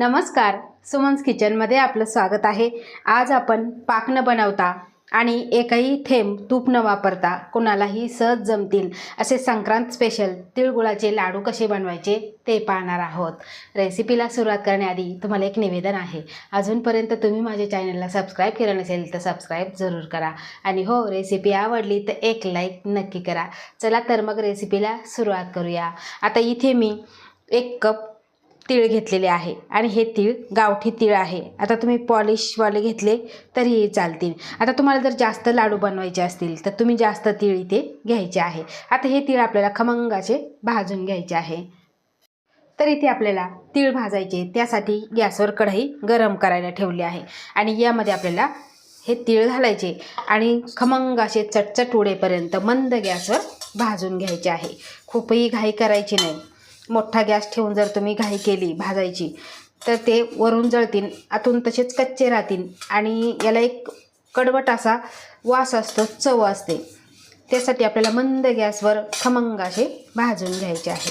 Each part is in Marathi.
नमस्कार. सुमन्स किचनमध्ये आपलं स्वागत आहे. आज आपण पाक न बनवता आणि एकही थेंब तूप न वापरता कोणालाही सहज जमतील असे संक्रांत स्पेशल तिळगुळाचे लाडू कसे बनवायचे ते पाहणार आहोत. रेसिपीला सुरुवात करण्याआधी तुम्हाला एक निवेदन आहे. अजूनपर्यंत तुम्ही माझ्या चॅनलला सबस्क्राईब केलं नसेल तर सबस्क्राईब जरूर करा. आणि हो रेसिपी आवडली तर एक लाईक नक्की करा. चला तर मग रेसिपीला सुरुवात करूया. आता इथे मी एक कप तीळ घेतलेले आहे. आणि हे तीळ गावठी तीळ आहे. आता तुम्ही पॉलिशवाले घेतले तरीही चालतील. आता तुम्हाला जर जास्त लाडू बनवायचे असतील तर तुम्ही जास्त तीळ इथे घ्यायचे आहे. आता हे तीळ आपल्याला खमंगाचे भाजून घ्यायचे आहे. तर इथे आपल्याला तीळ भाजायचे त्यासाठी गॅसवर कढई गरम करायला ठेवली आहे. आणि यामध्ये आपल्याला हे तीळ घालायचे आणि खमंग असे चटचट उडेपर्यंत मंद गॅसवर भाजून घ्यायचे आहे. खूपही घाई करायची नाही. मोठा गॅस ठेवून जर तुम्ही घाई केली भाजायची तर ते वरून जळतील आतून तसेच कच्चे राहतील आणि याला एक कडवट असा वास असतो चव असते. त्यासाठी आपल्याला मंद गॅसवर खमंग असे भाजून घ्यायचे आहे.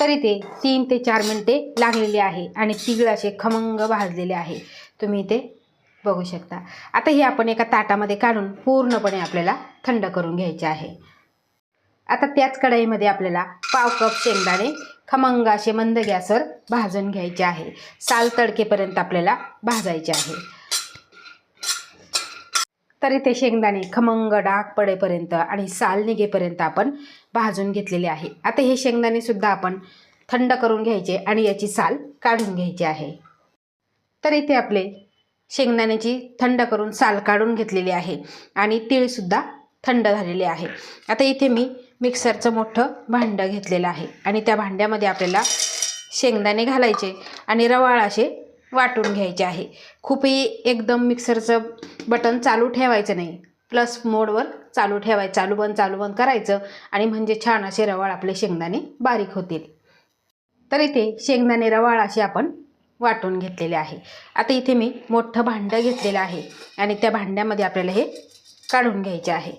तरी ते तीन ते चार मिनटे लागलेली आहे आणि तीळ असे खमंग भाजलेले आहे. तुम्ही ते बघू शकता. आता हे आपण एका ताटामध्ये काढून पूर्णपणे आपल्याला थंड करून घ्यायचे आहे. आता त्याच कढईमध्ये आपल्याला पाव कप शेंगदाणे खमंग असे मंद गॅसवर भाजून घ्यायचे आहे. साल तडकेपर्यंत आपल्याला भाजायचे आहे. तरी ते शेंगदाणे खमंग डाग पडेपर्यंत आणि साल निघेपर्यंत आपण भाजून घेतलेले आहे. आता हे शेंगदाणे सुद्धा आपण थंड करून घ्यायचे आणि याची साल काढून घ्यायची आहे. तर इथे आपले शेंगदाण्याची थंड करून साल काढून घेतलेली आहे आणि तीळसुद्धा थंड झालेले आहे. आता इथे मी मिक्सरचं मोठं भांडं घेतलेलं आहे. आणि त्या भांड्यामध्ये आपल्याला शेंगदाणे घालायचे आणि रवाळ असे वाटून घ्यायचे आहे. खूपही एकदम मिक्सरचं बटन चालू ठेवायचं नाही. प्लस मोडवर चालू ठेवायचं चालू बंद चालू बंद करायचं आणि म्हणजे छान असे रवाळ आपले शेंगदाणे बारीक होतील. तर इथे शेंगदाणे रवाळ असे आपण वाटून घेतलेले आहे. आता इथे मी मोठं भांडं घेतलेलं आहे आणि त्या भांड्यामध्ये आपल्याला हे काढून घ्यायचे आहे.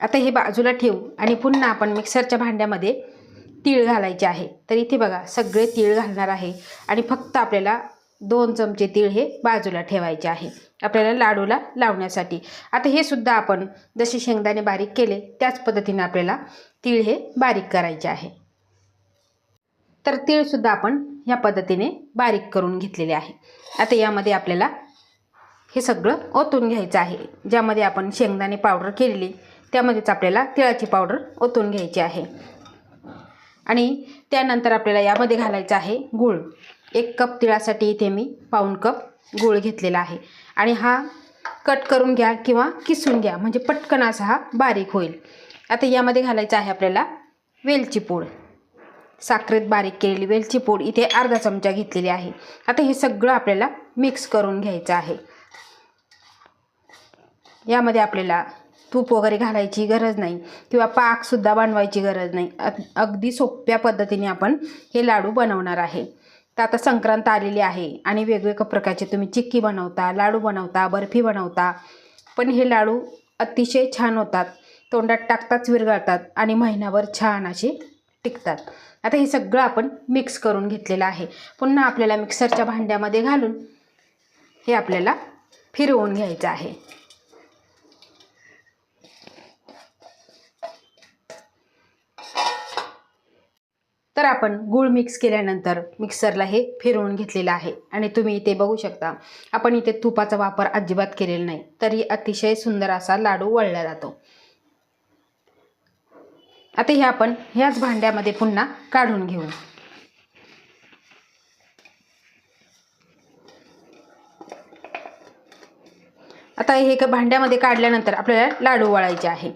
आता हे बाजूला ठेवू आणि पुन्हा आपण मिक्सरच्या भांड्यामध्ये तीळ घालायचे आहे. तर इथे बघा सगळे तीळ घालणार आहे. आणि फक्त आपल्याला दोन चमचे तीळ हे बाजूला ठेवायचे आहे आपल्याला लाडूला लावण्यासाठी. आता हे सुद्धा आपण जसे शेंगदाणे बारीक केले त्याच पद्धतीने आपल्याला तीळ हे बारीक करायचे आहे. तर तीळसुद्धा आपण ह्या पद्धतीने बारीक करून घेतलेले आहे. आता यामध्ये आपल्याला हे सगळं ओतून घ्यायचं आहे. ज्यामध्ये आपण शेंगदाणे पावडर केलेली त्यामध्येच आपल्याला तिळाची पावडर ओतून घ्यायची आहे. आणि त्यानंतर आपल्याला यामध्ये घालायचं आहे गूळ. एक कप तिळासाठी इथे मी पाऊण कप गूळ घेतलेला आहे. आणि हा कट करून घ्या किंवा किसून घ्या म्हणजे पटकन असा हा बारीक होईल. आता यामध्ये घालायचं आहे आपल्याला वेलची पूड. साखरेत बारीक केलेली वेलची पूड इथे अर्धा चमचा घेतलेली आहे. आता हे सगळं आपल्याला मिक्स करून घ्यायचं आहे. यामध्ये आपल्याला तूप वगैरे घालायची गरज नाही किंवा पाकसुद्धा बनवायची गरज नाही. अग अगदी सोप्या पद्धतीने आपण हे लाडू बनवणार आहे. तर आता संक्रांत आलेली आहे आणि वेगवेगळ्या प्रकारचे तुम्ही चिक्की बनवता लाडू बनवता बर्फी बनवता. पण हे लाडू अतिशय छान होतात. तोंडात टाकताच विरघळतात आणि महिनाभर छान असे टिकतात. आता हे सगळं आपण मिक्स करून घेतलेलं आहे. पुन्हा आपल्याला मिक्सरच्या भांड्यामध्ये घालून हे आपल्याला फिरवून घ्यायचं आहे. तर आपण गूळ मिक्स केल्यानंतर मिक्सरला हे फिरवून घेतलेलं आहे. आणि तुम्ही इथे बघू शकता आपण इथे तुपाचा वापर अजिबात केलेला नाही तरी अतिशय सुंदर असा लाडू वळला जातो. आता हे आपण ह्याच भांड्यामध्ये पुन्हा काढून घेऊ. आता हे एका भांड्यामध्ये काढल्यानंतर आपल्याला लाडू वळायचे आहे.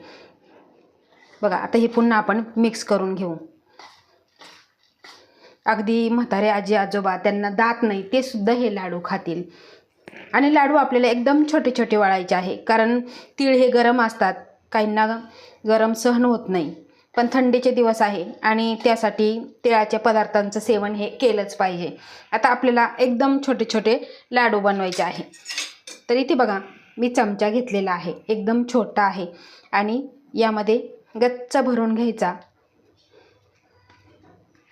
बघा आता हे पुन्हा आपण मिक्स करून घेऊ. अगदी म्हातारे आजी आजोबा त्यांना दात नाही ते सुद्धा हे लाडू खातील. आणि लाडू आपल्याला एकदम छोटे छोटे वाळायचे आहे कारण तीळ हे गरम असतात काहींना गरम सहन होत नाही. पण थंडीचे दिवस आहे आणि त्यासाठी तिळाच्या पदार्थांचं सेवन हे केलंच पाहिजे. आता आपल्याला एकदम छोटे छोटे लाडू बनवायचे आहे. तर इथे बघा मी चमचा घेतलेला आहे एकदम छोटा आहे. आणि यामध्ये गच्च भरून घ्यायचा.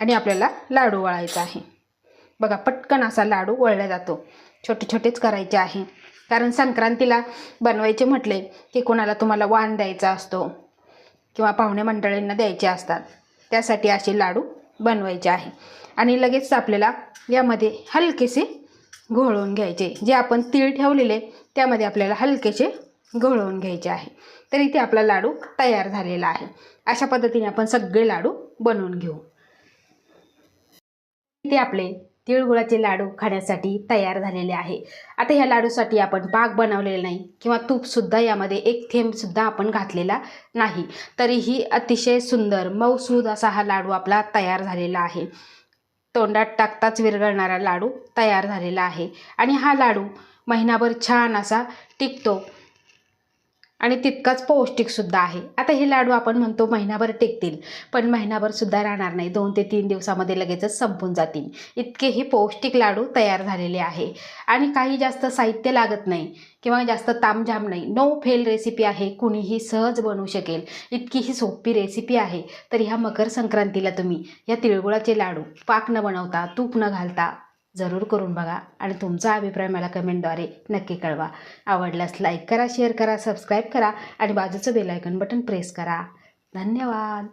आणि आपल्याला लाडू वळायचा आहे. बघा पटकन असा लाडू वळला जातो. छोटे छोटेच करायचे आहे. कारण संक्रांतीला बनवायचे म्हटले की कोणाला तुम्हाला वाण द्यायचा असतो किंवा पाहुणे मंडळींना द्यायचे असतात. त्यासाठी असे लाडू बनवायचे आहे. आणि लगेच आपल्याला यामध्ये हलकेसे घोळवून घ्यायचे. जे आपण तीळ ठेवलेले त्यामध्ये आपल्याला हलकेसे घोळवून घ्यायचे आहे. तर इथे आपला लाडू तयार झालेला आहे. अशा पद्धतीने आपण सगळे लाडू बनवून घेऊ. इथे आपले तिळगुळाचे लाडू खाण्यासाठी तयार झालेले आहे. आता ह्या लाडूसाठी आपण पाक बनवलेला नाही किंवा तूपसुद्धा यामध्ये एक थेंबसुद्धा आपण घातलेला नाही. तरीही अतिशय सुंदर मऊसूद असा हा लाडू आपला तयार झालेला आहे. तोंडात टाकताच विरघळणारा लाडू तयार झालेला आहे. आणि हा लाडू महिनाभर छान असा टिकतो. आणि तितकाच पौष्टिकसुद्धा आहे. आता हे लाडू आपण म्हणतो महिनाभर टिकतील पण महिनाभरसुद्धा राहणार नाही. दोन ते तीन दिवसामध्ये लगेचच संपून जातील. इतके हे पौष्टिक लाडू तयार झालेले आहे. आणि काही जास्त साहित्य लागत नाही किंवा जास्त तामझाम नाही. नो फेल रेसिपी आहे. कुणीही सहज बनवू शकेल. इतकी ही सोपी रेसिपी आहे. तर ह्या मकर संक्रांतीला तुम्ही या तिळगुळाचे लाडू पाक न बनवता तूप न घालता जरूर करून बघा आणि तुमचा अभिप्राय मला कमेंटद्वारे नक्की कळवा. आवडल्यास लाईक करा शेअर करा सबस्क्राईब करा आणि बाजूचं बेलायकन बटन प्रेस करा. धन्यवाद.